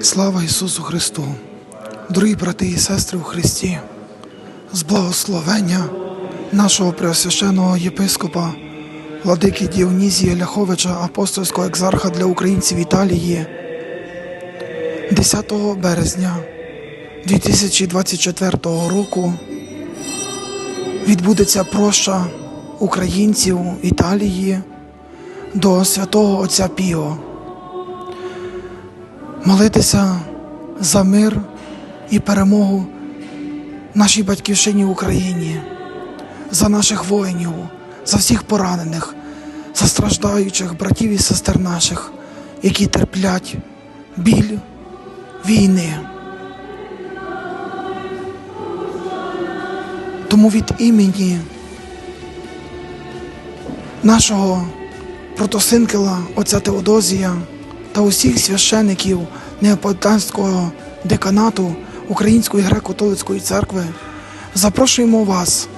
Слава Ісусу Христу! Дорогі брати і сестри у Христі, з благословення нашого преосвященого єпископа, владики Діонізія Ляховича, апостольського екзарха для українців Італії, 10 березня 2024 року відбудеться проща українців Італії до святого Отця Піо молитися за мир і перемогу нашій батьківщині в Україні, за наших воїнів, за всіх поранених, за страждаючих братів і сестер наших, які терплять біль війни. Тому від імені нашого протосинкела отця Теодозія та усіх священиків Неаполітанського деканату Української греко-католицької церкви запрошуємо вас,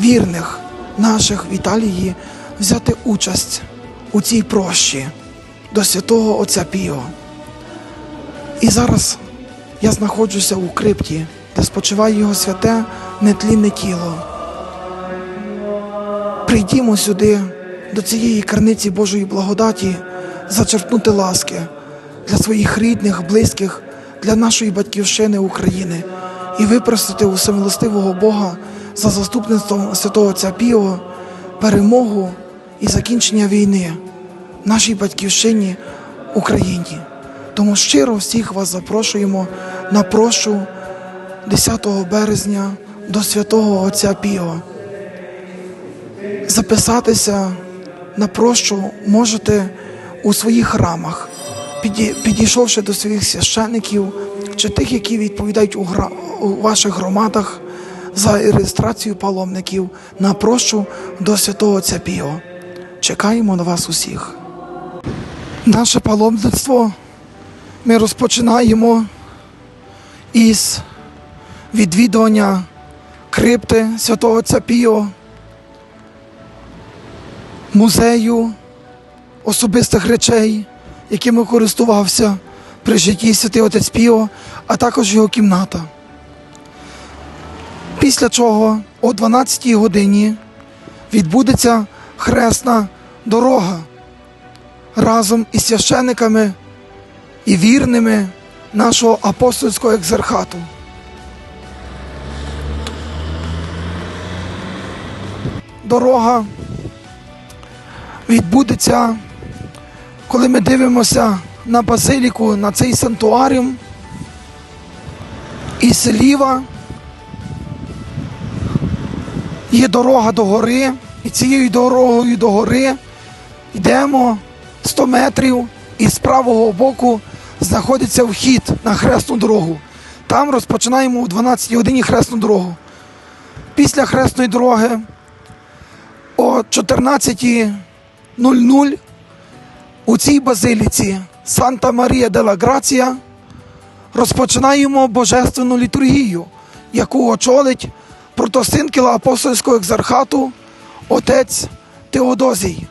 вірних наших в Італії, взяти участь у цій прощі до святого Отця Піо. І зараз я знаходжуся у крипті, де спочиває його святе нетлінне тіло. Прийдімо сюди, до цієї карниці Божої благодаті, зачерпнути ласки для своїх рідних, близьких, для нашої батьківщини України і випросити у всемилостивого Бога за заступництвом святого Отця Піо перемогу і закінчення війни нашій батьківщині Україні. Тому щиро всіх вас запрошуємо на прошу 10 березня до святого Отця Піо. Записатися на прощу можете у своїх храмах, підійшовши до своїх священиків чи тих, які відповідають у, гра... у ваших громадах за реєстрацію паломників на прощу до святого Отця Чекаємо на вас усіх. Наше паломництво ми розпочинаємо із відвідування крипти святого Отця Піо, музею особистих речей, якими користувався при житті святий отець Піо, а також його кімната. Після чого о 12-й годині відбудеться хресна дорога разом із священиками і вірними нашого апостольського екзархату. Дорога відбудеться, коли ми дивимося на базиліку, на цей санктуаріум. І зліва є дорога до гори, і цією дорогою до гори йдемо 100 метрів, і з правого боку знаходиться вхід на хресну дорогу. Там розпочинаємо о 12 годині хресну дорогу. Після хресної дороги о 14.00 у цій базиліці Санта Марія Дела Грація розпочинаємо божественну літургію, яку очолить протосинкіла апостольського екзархату отець Теодозій.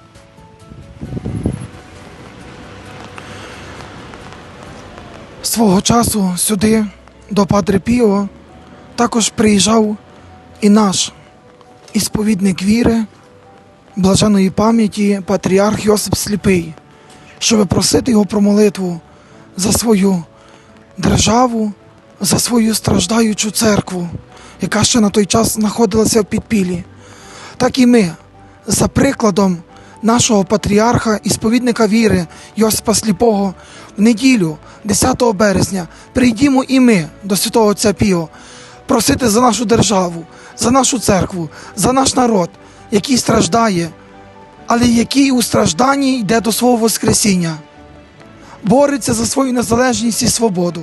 Свого часу сюди, до Падре Піо, також приїжджав і наш ісповідник віри, блаженої пам'яті патріарх Йосип Сліпий, щоб просити його про молитву за свою державу, за свою страждаючу церкву, яка ще на той час знаходилася в підпіллі. Так і ми, за прикладом нашого патріарха і сповідника віри Йосипа Сліпого, в неділю, 10 березня, прийдімо і ми до святого Отця Піо, просити за нашу державу, за нашу церкву, за наш народ, який страждає, але який у стражданні йде до свого Воскресіння, бореться за свою незалежність і свободу.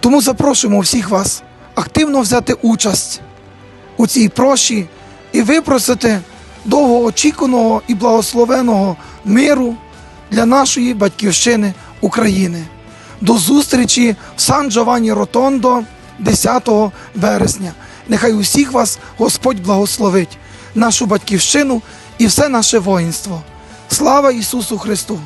Тому запрошуємо всіх вас активно взяти участь у цій проші і випросити довгоочікуваного і благословеного миру для нашої батьківщини України. До зустрічі в Сан Джованні Ротондо 10 березня. Нехай усіх вас Господь благословить, нашу батьківщину і все наше воїнство. Слава Ісусу Христу!